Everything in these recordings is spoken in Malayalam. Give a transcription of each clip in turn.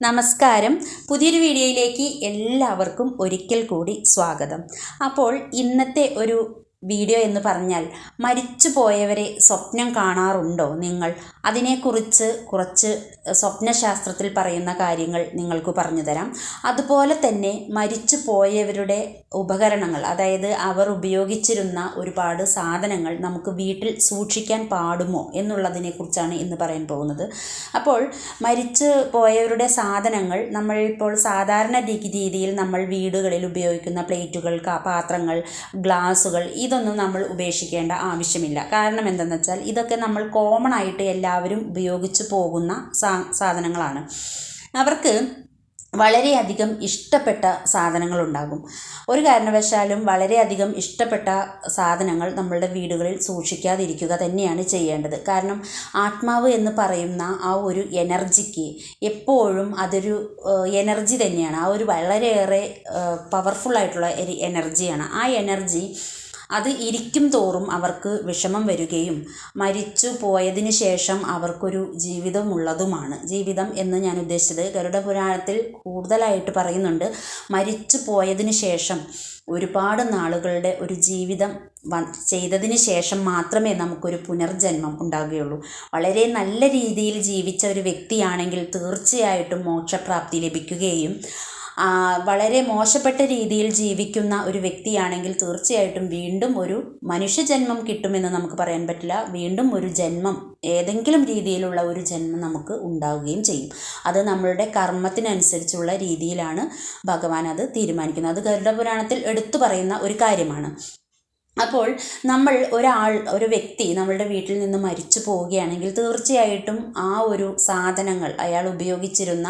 നമസ്കാരം. പുതിയൊരു വീഡിയോയിലേക്ക് എല്ലാവർക്കും ഒരിക്കൽ കൂടി സ്വാഗതം. അപ്പോൾ ഇന്നത്തെ ഒരു വീഡിയോ എന്ന് പറഞ്ഞാൽ മരിച്ചു പോയവരെ സ്വപ്നം കാണാറുണ്ടോ നിങ്ങൾ? അതിനെക്കുറിച്ച് കുറച്ച് സ്വപ്നശാസ്ത്രത്തിൽ പറയുന്ന കാര്യങ്ങൾ നിങ്ങൾക്ക് പറഞ്ഞു തരാം. അതുപോലെ തന്നെ മരിച്ചു പോയവരുടെ ഉപകരണങ്ങൾ അതായത് അവർ ഉപയോഗിച്ചിരുന്ന ഒരുപാട് സാധനങ്ങൾ നമുക്ക് വീട്ടിൽ സൂക്ഷിക്കാൻ പാടുമോ എന്നുള്ളതിനെക്കുറിച്ചാണ് ഇന്ന് പറയാൻ പോകുന്നത്. അപ്പോൾ മരിച്ചു പോയവരുടെ സാധനങ്ങൾ നമ്മൾ ഇപ്പോൾ സാധാരണ രീതിയിൽ നമ്മൾ വീടുകളിൽ ഉപയോഗിക്കുന്ന പ്ലേറ്റുകൾ പാത്രങ്ങൾ ഗ്ലാസുകൾ ഇതൊന്നും നമ്മൾ ഉപേക്ഷിക്കേണ്ട ആവശ്യമില്ല. കാരണം എന്തെന്ന് വെച്ചാൽ ഇതൊക്കെ നമ്മൾ കോമൺ ആയിട്ട് എല്ലാവരും ഉപയോഗിച്ച് പോകുന്ന സാ സാധനങ്ങളാണ്. അവർക്ക് വളരെയധികം ഇഷ്ടപ്പെട്ട സാധനങ്ങളുണ്ടാകും. ഒരു കാരണവശാലും വളരെയധികം ഇഷ്ടപ്പെട്ട സാധനങ്ങൾ നമ്മളുടെ വീടുകളിൽ സൂക്ഷിക്കാതിരിക്കുക തന്നെയാണ് ചെയ്യേണ്ടത്. കാരണം ആത്മാവ് എന്ന് പറയുന്ന ആ ഒരു എനർജിക്ക് എപ്പോഴും അതൊരു എനർജി തന്നെയാണ്. ആ ഒരു വളരെയേറെ പവർഫുൾ ആയിട്ടുള്ള ഒരു എനർജിയാണ്. ആ എനർജി അത് ഇരിക്കും തോറും അവർക്ക് വിഷമം വരികയും മരിച്ചു പോയതിന് ശേഷം അവർക്കൊരു ജീവിതമുള്ളതുമാണ്. ജീവിതം എന്ന് ഞാൻ ഉദ്ദേശിച്ചത് ഗരുഡ പുരാണത്തിൽ കൂടുതലായിട്ട് പറയുന്നുണ്ട് മരിച്ചു പോയതിന് ശേഷം ഒരുപാട് നാളുകളുടെ ഒരു ജീവിതം ചെയ്തതിന് ശേഷം മാത്രമേ നമുക്കൊരു പുനർജന്മം ഉണ്ടാകുകയുള്ളൂ. വളരെ നല്ല രീതിയിൽ ജീവിച്ച ഒരു വ്യക്തിയാണെങ്കിൽ തീർച്ചയായിട്ടും മോക്ഷപ്രാപ്തി ലഭിക്കുകയും വളരെ മോശപ്പെട്ട രീതിയിൽ ജീവിക്കുന്ന ഒരു വ്യക്തിയാണെങ്കിൽ തീർച്ചയായിട്ടും വീണ്ടും ഒരു മനുഷ്യജന്മം കിട്ടുമെന്ന് നമുക്ക് പറയാൻ പറ്റില്ല. വീണ്ടും ഒരു ജന്മം ഏതെങ്കിലും രീതിയിലുള്ള ഒരു ജന്മം നമുക്ക് ഉണ്ടാവുകയും ചെയ്യും. അത് നമ്മളുടെ കർമ്മത്തിനനുസരിച്ചുള്ള രീതിയിലാണ് ഭഗവാൻ അത് തീരുമാനിക്കുന്നത്. അത് ഗരുഡ പുരാണത്തിൽ എടുത്തു പറയുന്ന ഒരു കാര്യമാണ്. അപ്പോൾ നമ്മൾ ഒരാൾ ഒരു വ്യക്തി നമ്മളുടെ വീട്ടിൽ നിന്ന് മരിച്ചു പോവുകയാണെങ്കിൽ തീർച്ചയായിട്ടും ആ ഒരു സാധനങ്ങൾ അയാൾ ഉപയോഗിച്ചിരുന്ന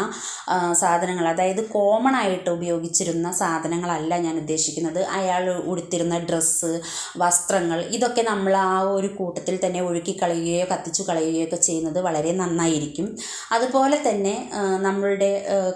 സാധനങ്ങൾ അതായത് കോമൺ ആയിട്ട് ഉപയോഗിച്ചിരുന്ന സാധനങ്ങളല്ല ഞാൻ ഉദ്ദേശിക്കുന്നത്. അയാൾ ഉടുത്തിരുന്ന ഡ്രസ്സ് വസ്ത്രങ്ങൾ ഇതൊക്കെ നമ്മൾ ആ ഒരു കൂട്ടത്തിൽ തന്നെ ഒഴുക്കി കളയുകയോ കത്തിച്ചു കളയുകയോ ഒക്കെ ചെയ്യുന്നത് വളരെ നന്നായിരിക്കും. അതുപോലെ തന്നെ നമ്മളുടെ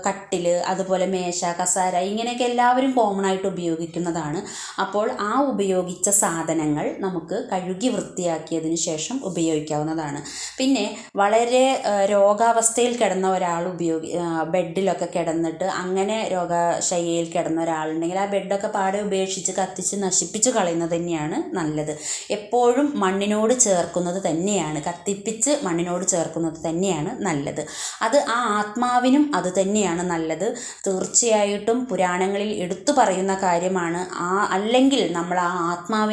കട്ടിൽ അതുപോലെ മേശ കസാര ഇങ്ങനെയൊക്കെ എല്ലാവരും കോമൺ ആയിട്ട് ഉപയോഗിക്കുന്നതാണ്. അപ്പോൾ ആ ഉപയോഗിച്ച സാധനങ്ങൾ നമുക്ക് കഴുകി വൃത്തിയാക്കിയതിന് ശേഷം ഉപയോഗിക്കാവുന്നതാണ്. പിന്നെ വളരെ രോഗാവസ്ഥയിൽ കിടന്ന ഒരാൾ ഉപയോഗി ബെഡിലൊക്കെ കിടന്നിട്ട് അങ്ങനെ രോഗശയ്യയിൽ കിടന്ന ഒരാളുണ്ടെങ്കിൽ ആ ബെഡൊക്കെ പാടെ ഉപേക്ഷിച്ച് കത്തിച്ച് നശിപ്പിച്ച് കളയുന്നത് തന്നെയാണ് നല്ലത്. എപ്പോഴും മണ്ണിനോട് ചേർക്കുന്നത് തന്നെയാണ്. കത്തിപ്പിച്ച് മണ്ണിനോട് ചേർക്കുന്നത് തന്നെയാണ് നല്ലത്. അത് ആ ആത്മാവിനും അത് തന്നെയാണ് നല്ലത്. തീർച്ചയായിട്ടും പുരാണങ്ങളിൽ എടുത്തു പറയുന്ന കാര്യമാണ് ആ അല്ലെങ്കിൽ നമ്മൾ ആ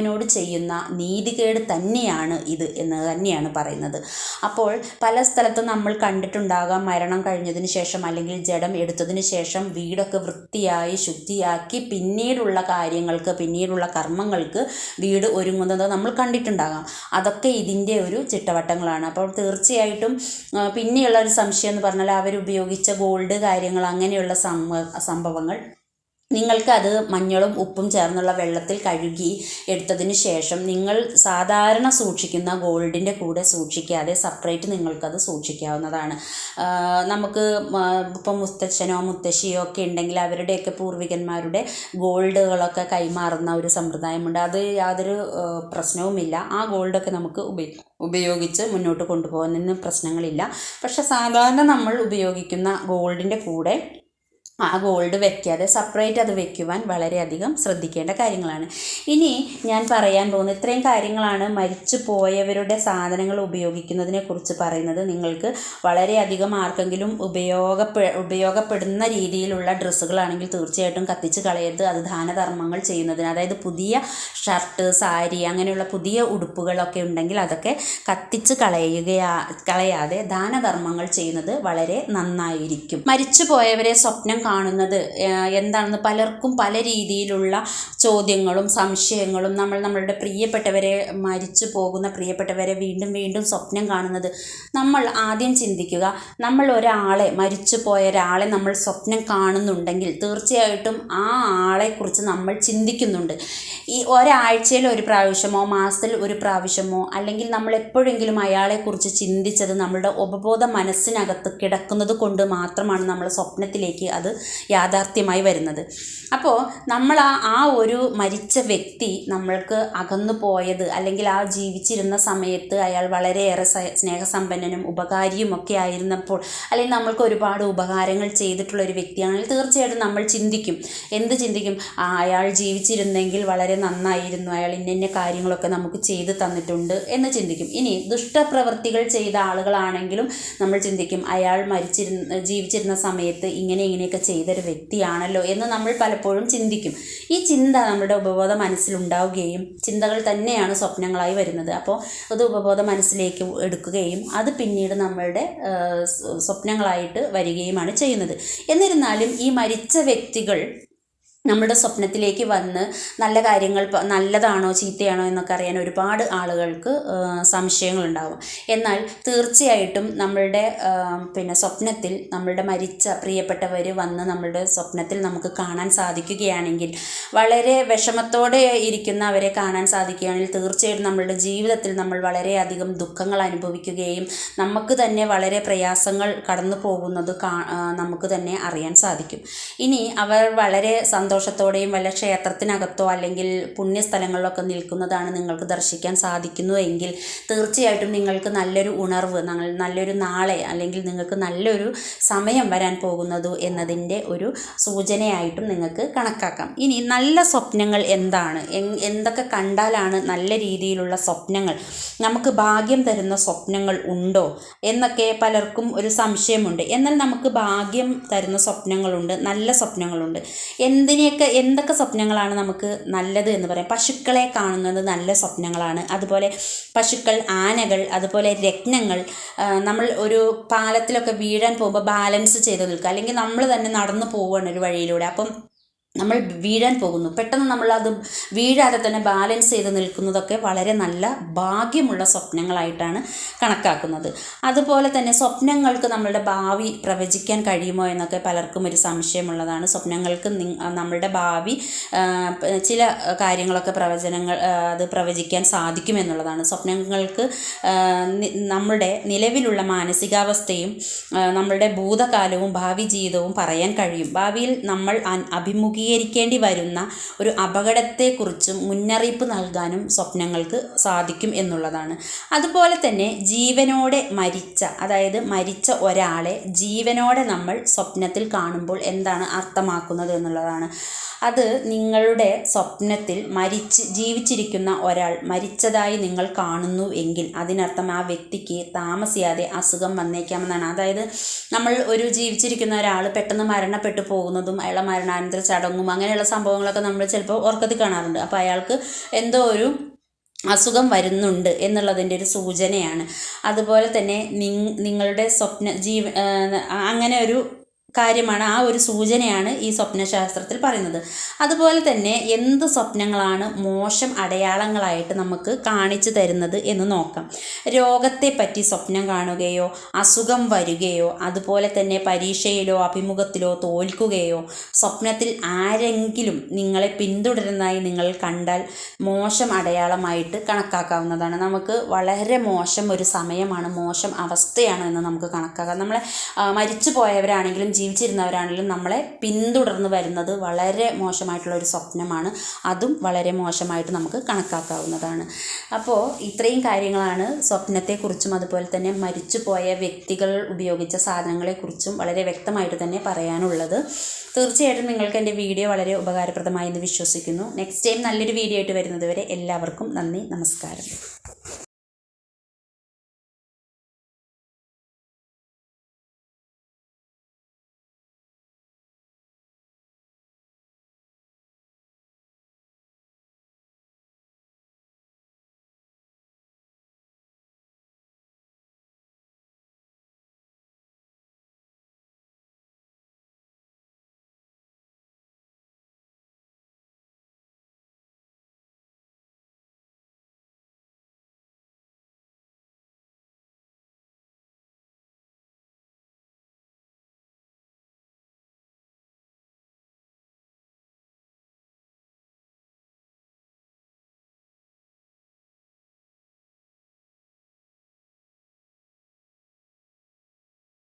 ആത്മാവിനോട് ചെയ്യുന്ന നീതികേട് തന്നെയാണ് ഇത് എന്ന് തന്നെയാണ് പറയുന്നത്. അപ്പോൾ പല സ്ഥലത്തും നമ്മൾ കണ്ടിട്ടുണ്ടാകാം മരണം കഴിഞ്ഞതിന് ശേഷം അല്ലെങ്കിൽ ജഡം എടുത്തതിന് ശേഷം വീടൊക്കെ വൃത്തിയായി ശുദ്ധിയാക്കി പിന്നീടുള്ള കാര്യങ്ങൾക്ക് പിന്നീടുള്ള കർമ്മങ്ങൾക്ക് വീട് ഒരുങ്ങുന്നത് നമ്മൾ കണ്ടിട്ടുണ്ടാകാം. അതൊക്കെ ഇതിന്റെ ഒരു ചിട്ടവട്ടങ്ങളാണ്. അപ്പോൾ തീർച്ചയായിട്ടും പിന്നെയുള്ള ഒരു സംശയം എന്ന് പറഞ്ഞാൽ അവർ ഉപയോഗിച്ച ഗോൾഡ് കാര്യങ്ങൾ അങ്ങനെയുള്ള സംഭ സംഭവങ്ങൾ അത് മഞ്ഞളും ഉപ്പും ചേർന്നുള്ള വെള്ളത്തിൽ കഴുകി എടുത്തതിന് ശേഷം നിങ്ങൾ സാധാരണ സൂക്ഷിക്കുന്ന ഗോൾഡിന്റെ കൂടെ സൂക്ഷിക്കാതെ സെപ്പറേറ്റ് നിങ്ങൾക്കത് സൂക്ഷിക്കാവുന്നതാണ്. നമുക്ക് ഇപ്പം മുത്തച്ഛനോ മുത്തശ്ശിയോ ഒക്കെ ഉണ്ടെങ്കിൽ അവരുടെയൊക്കെ പൂർവികന്മാരുടെ ഗോൾഡുകളൊക്കെ കൈമാറുന്ന ഒരു സമ്പ്രദായമുണ്ട്. അത് യാതൊരു പ്രശ്നവുമില്ല. ആ ഗോൾഡൊക്കെ നമുക്ക് ഉപയോഗിക്കാം ഉപയോഗിച്ച് മുന്നോട്ട് കൊണ്ടുപോകുന്നതിന് പ്രശ്നങ്ങളില്ല. പക്ഷെ സാധാരണ നമ്മൾ ഉപയോഗിക്കുന്ന ഗോൾഡിന്റെ കൂടെ ആ ഗോൾഡ് വെക്കാതെ സെപ്പറേറ്റ് അത് വെക്കുവാൻ വളരെയധികം ശ്രദ്ധിക്കേണ്ട കാര്യങ്ങളാണ്. ഇനി ഞാൻ പറയാൻ പോകുന്ന ഇത്രയും കാര്യങ്ങളാണ് മരിച്ചു പോയവരുടെ സാധനങ്ങൾ ഉപയോഗിക്കുന്നതിനെ കുറിച്ച് പറയുന്നത്. നിങ്ങൾക്ക് വളരെയധികം ആർക്കെങ്കിലും ഉപയോഗപ്പെ ഉപയോഗപ്പെടുന്ന രീതിയിലുള്ള ഡ്രസ്സുകളാണെങ്കിൽ തീർച്ചയായിട്ടും കത്തിച്ച് കളയരുത്. അത് ദാനധർമ്മങ്ങൾ ചെയ്യുന്നതിന് അതായത് പുതിയ ഷർട്ട് സാരി അങ്ങനെയുള്ള പുതിയ ഉടുപ്പുകളൊക്കെ ഉണ്ടെങ്കിൽ അതൊക്കെ കത്തിച്ച് കളയുകയാ കളയാതെ ദാനധർമ്മങ്ങൾ ചെയ്യുന്നത് വളരെ നന്നായിരിക്കും. മരിച്ചു പോയവരെ സ്വപ്നം കാണുന്നത്. എന്താണെന്ന് പലർക്കും പല രീതിയിലുള്ള ചോദ്യങ്ങളും സംശയങ്ങളും നമ്മൾ നമ്മളുടെ പ്രിയപ്പെട്ടവരെ മരിച്ചു പോകുന്ന പ്രിയപ്പെട്ടവരെ വീണ്ടും വീണ്ടും സ്വപ്നം കാണുന്നത്. നമ്മൾ ആദ്യം ചിന്തിക്കുക നമ്മൾ ഒരാളെ മരിച്ചു പോയ ഒരാളെ നമ്മൾ സ്വപ്നം കാണുന്നുണ്ടെങ്കിൽ തീർച്ചയായിട്ടും ആ ആളെക്കുറിച്ച് നമ്മൾ ചിന്തിക്കുന്നുണ്ട്. ഈ ഒരാഴ്ചയിൽ ഒരു പ്രാവശ്യമോ മാസത്തിൽ ഒരു പ്രാവശ്യമോ അല്ലെങ്കിൽ നമ്മൾ എപ്പോഴെങ്കിലും അയാളെക്കുറിച്ച് ചിന്തിച്ചത് നമ്മളുടെ ഉപബോധ മനസ്സിനകത്ത് കിടക്കുന്നത് കൊണ്ട് മാത്രമാണ് നമ്മൾ സ്വപ്നത്തിലേക്ക് അത് യാഥാർത്ഥ്യമായി വരുന്നത്. അപ്പോൾ നമ്മൾ ആ ആ ഒരു മരിച്ച വ്യക്തി നമ്മൾക്ക് അകന്നു പോയത് അല്ലെങ്കിൽ ആ ജീവിച്ചിരുന്ന സമയത്ത് അയാൾ വളരെയേറെ സ്നേഹസമ്പന്നനും ഉപകാരിയും ഒക്കെ ആയിരുന്നപ്പോൾ അല്ലെങ്കിൽ നമ്മൾക്ക് ഒരുപാട് ഉപകാരങ്ങൾ ചെയ്തിട്ടുള്ള ഒരു വ്യക്തിയാണെങ്കിൽ തീർച്ചയായിട്ടും നമ്മൾ ചിന്തിക്കും. എന്ത് ചിന്തിക്കും? അയാൾ ജീവിച്ചിരുന്നെങ്കിൽ വളരെ നന്നായിരുന്നു. അയാൾ ഇന്ന കാര്യങ്ങളൊക്കെ നമുക്ക് ചെയ്തു തന്നിട്ടുണ്ട് എന്ന് ചിന്തിക്കും. ഇനി ദുഷ്ടപ്രവൃത്തികൾ ചെയ്ത ആളുകളാണെങ്കിലും നമ്മൾ ചിന്തിക്കും അയാൾ മരിച്ചിരുന്ന ജീവിച്ചിരുന്ന സമയത്ത് ഇങ്ങനെ ഇങ്ങനെയൊക്കെ ചെയ്തൊരു വ്യക്തിയാണല്ലോ എന്ന് നമ്മൾ പലപ്പോഴും ചിന്തിക്കും. ഈ ചിന്ത നമ്മുടെ ഉപബോധ മനസ്സിലുണ്ടാവുകയും ചിന്തകൾ തന്നെയാണ് സ്വപ്നങ്ങളായി വരുന്നത്. അപ്പോൾ അത് ഉപബോധ മനസ്സിലേക്ക് എടുക്കുകയും അത് പിന്നീട് നമ്മളുടെ സ്വപ്നങ്ങളായിട്ട് വരികയുമാണ് ചെയ്യുന്നത്. എന്നിരുന്നാലും ഈ മരിച്ച വ്യക്തികൾ നമ്മുടെ സ്വപ്നത്തിലേക്ക് വന്ന് നല്ല കാര്യങ്ങൾ നല്ലതാണോ ചീത്തയാണോ എന്നൊക്കെ അറിയാൻ ഒരുപാട് ആളുകൾക്ക് സംശയങ്ങളുണ്ടാകും എന്നാൽ തീർച്ചയായിട്ടും നമ്മളുടെ പിന്നെ സ്വപ്നത്തിൽ നമ്മളുടെ മരിച്ച പ്രിയപ്പെട്ടവർ വന്ന് നമ്മളുടെ സ്വപ്നത്തിൽ നമുക്ക് കാണാൻ സാധിക്കുകയാണെങ്കിൽ വളരെ വിഷമത്തോടെ ഇരിക്കുന്ന അവരെ കാണാൻ സാധിക്കുകയാണെങ്കിൽ തീർച്ചയായിട്ടും നമ്മളുടെ ജീവിതത്തിൽ നമ്മൾ വളരെയധികം ദുഃഖങ്ങൾ അനുഭവിക്കുകയും നമുക്ക് തന്നെ വളരെ പ്രയാസങ്ങൾ കടന്നു പോകുന്നത് നമുക്ക് തന്നെ അറിയാൻ സാധിക്കും. ഇനി അവർ വളരെ സന്തോഷത്തോടെയും വല്ല ക്ഷേത്രത്തിനകത്തോ അല്ലെങ്കിൽ പുണ്യസ്ഥലങ്ങളിലൊക്കെ നിൽക്കുന്നതാണ് നിങ്ങൾക്ക് ദർശിക്കാൻ സാധിക്കുന്നു എങ്കിൽ തീർച്ചയായിട്ടും നിങ്ങൾക്ക് നല്ലൊരു ഉണർവ് നല്ലൊരു നാളെ അല്ലെങ്കിൽ നിങ്ങൾക്ക് നല്ലൊരു സമയം വരാൻ പോകുന്നത് എന്നതിന്റെ ഒരു സൂചനയായിട്ടും നിങ്ങൾക്ക് കണക്കാക്കാം. ഇനി നല്ല സ്വപ്നങ്ങൾ എന്താണ്? എന്തൊക്കെ കണ്ടാലാണ് നല്ല രീതിയിലുള്ള സ്വപ്നങ്ങൾ? നമുക്ക് ഭാഗ്യം തരുന്ന സ്വപ്നങ്ങൾ ഉണ്ടോ? എന്നൊക്കെ പലർക്കും ഒരു സംശയമുണ്ട്. എന്നാൽ നമുക്ക് ഭാഗ്യം തരുന്ന സ്വപ്നങ്ങളുണ്ട് നല്ല സ്വപ്നങ്ങളുണ്ട്. എന്തിനെയൊക്കെ എന്തൊക്കെ സ്വപ്നങ്ങളാണ് നമുക്ക് നല്ലത് എന്ന് പറയാം? പശുക്കളെ കാണുന്നത് നല്ല സ്വപ്നങ്ങളാണ്. അതുപോലെ പശുക്കൾ ആനകൾ അതുപോലെ രത്നങ്ങൾ നമ്മൾ ഒരു പാലത്തിലൊക്കെ വീഴാൻ പോകുമ്പോൾ ബാലൻസ് ചെയ്ത് നിൽക്കുക. അല്ലെങ്കിൽ നമ്മൾ തന്നെ നടന്നു പോവുകയാണ് ഒരു വഴിയിലൂടെ. അപ്പം നമ്മൾ വീഴാൻ പോകുന്നു. പെട്ടെന്ന് നമ്മൾ അത് വീഴാതെ തന്നെ ബാലൻസ് ചെയ്ത് നിൽക്കുന്നതൊക്കെ വളരെ നല്ല ഭാഗ്യമുള്ള സ്വപ്നങ്ങളായിട്ടാണ് കണക്കാക്കുന്നത്. അതുപോലെ തന്നെ സ്വപ്നങ്ങൾക്ക് നമ്മളുടെ ഭാവി പ്രവചിക്കാൻ കഴിയുമോ എന്നൊക്കെ പലർക്കും ഒരു സംശയമുള്ളതാണ്. സ്വപ്നങ്ങൾക്ക് നമ്മളുടെ ഭാവി ചില കാര്യങ്ങളൊക്കെ പ്രവചനങ്ങൾ അത് പ്രവചിക്കാൻ സാധിക്കുമെന്നുള്ളതാണ് സ്വപ്നങ്ങൾക്ക് നമ്മുടെ നിലവിലുള്ള മാനസികാവസ്ഥയും നമ്മളുടെ ഭൂതകാലവും ഭാവി ജീവിതവും പറയാൻ കഴിയും. ഭാവിയിൽ നമ്മൾ അൻ- അഭിമുഖീകരിക്കേണ്ടി വരുന്ന ഒരു അപകടത്തെക്കുറിച്ചും മുന്നറിയിപ്പ് നൽകാനും സ്വപ്നങ്ങൾക്ക് സാധിക്കും എന്നുള്ളതാണ്. അതുപോലെ തന്നെ ജീവനോടെ മരിച്ച അതായത് മരിച്ച ഒരാളെ ജീവനോടെ നമ്മൾ സ്വപ്നത്തിൽ കാണുമ്പോൾ എന്താണ് അർത്ഥമാക്കുന്നത് എന്നുള്ളതാണ്. അത് നിങ്ങളുടെ സ്വപ്നത്തിൽ മരിച്ച് ജീവിച്ചിരിക്കുന്ന ഒരാൾ മരിച്ചതായി നിങ്ങൾ കാണുന്നു എങ്കിൽ അതിനർത്ഥം ആ വ്യക്തിക്ക് താമസിയാതെ അസുഖം വന്നേക്കാമെന്നാണ്. അതായത് നമ്മൾ ഒരു ജീവിച്ചിരിക്കുന്ന ഒരാൾ പെട്ടെന്ന് മരണപ്പെട്ടു പോകുന്നതും അയാളെ മരണാനന്തര ചടങ്ങും അങ്ങനെയുള്ള സംഭവങ്ങളൊക്കെ നമ്മൾ ചിലപ്പോൾ ഉറക്കത്തിൽ കാണാറുണ്ട്. അപ്പോൾ അയാൾക്ക് എന്തോ ഒരു അസുഖം വരുന്നുണ്ട് എന്നുള്ളതിന്റെ ഒരു സൂചനയാണ്. അതുപോലെ തന്നെ നിങ്ങളുടെ സ്വപ്ന ജീവ അങ്ങനെ ഒരു കാര്യമാണ് ആ ഒരു സൂചനയാണ് ഈ സ്വപ്നശാസ്ത്രത്തിൽ പറയുന്നത്. അതുപോലെ തന്നെ എന്ത് സ്വപ്നങ്ങളാണ് മോശം അടയാളങ്ങളായിട്ട് നമുക്ക് കാണിച്ചു തരുന്നത് എന്ന് നോക്കാം. രോഗത്തെപ്പറ്റി സ്വപ്നം കാണുകയോ അസുഖം വരികയോ അതുപോലെ തന്നെ പരീക്ഷയിലോ അഭിമുഖത്തിലോ തോൽക്കുകയോ സ്വപ്നത്തിൽ ആരെങ്കിലും നിങ്ങളെ പിന്തുടരുന്നതായി നിങ്ങൾ കണ്ടാൽ മോശം അടയാളമായിട്ട് കണക്കാക്കാവുന്നതാണ്. നമുക്ക് വളരെ മോശം ഒരു സമയമാണ് മോശം അവസ്ഥയാണ് എന്ന് നമുക്ക് കണക്കാക്കാം. നമ്മളെ മരിച്ചു പോയവരാണെങ്കിലും ജീവിച്ചിരുന്നവരാണെങ്കിലും നമ്മളെ പിന്തുടർന്ന് വരുന്നത് വളരെ മോശമായിട്ടുള്ള ഒരു സ്വപ്നമാണ്. അതും വളരെ മോശമായിട്ട് നമുക്ക് കണക്കാക്കാവുന്നതാണ്. അപ്പോൾ ഇത്രയും കാര്യങ്ങളാണ് സ്വപ്നത്തെക്കുറിച്ചും അതുപോലെ തന്നെ മരിച്ചു പോയ വ്യക്തികൾ ഉപയോഗിച്ച സാധനങ്ങളെക്കുറിച്ചും വളരെ വ്യക്തമായിട്ട് തന്നെ പറയാനുള്ളത്. തീർച്ചയായിട്ടും നിങ്ങൾക്ക് എന്റെ വീഡിയോ വളരെ ഉപകാരപ്രദമായി എന്ന് വിശ്വസിക്കുന്നു. നെക്സ്റ്റ് ടൈം നല്ലൊരു വീഡിയോ ആയിട്ട് വരുന്നത് വരെ എല്ലാവർക്കും നന്ദി നമസ്കാരം.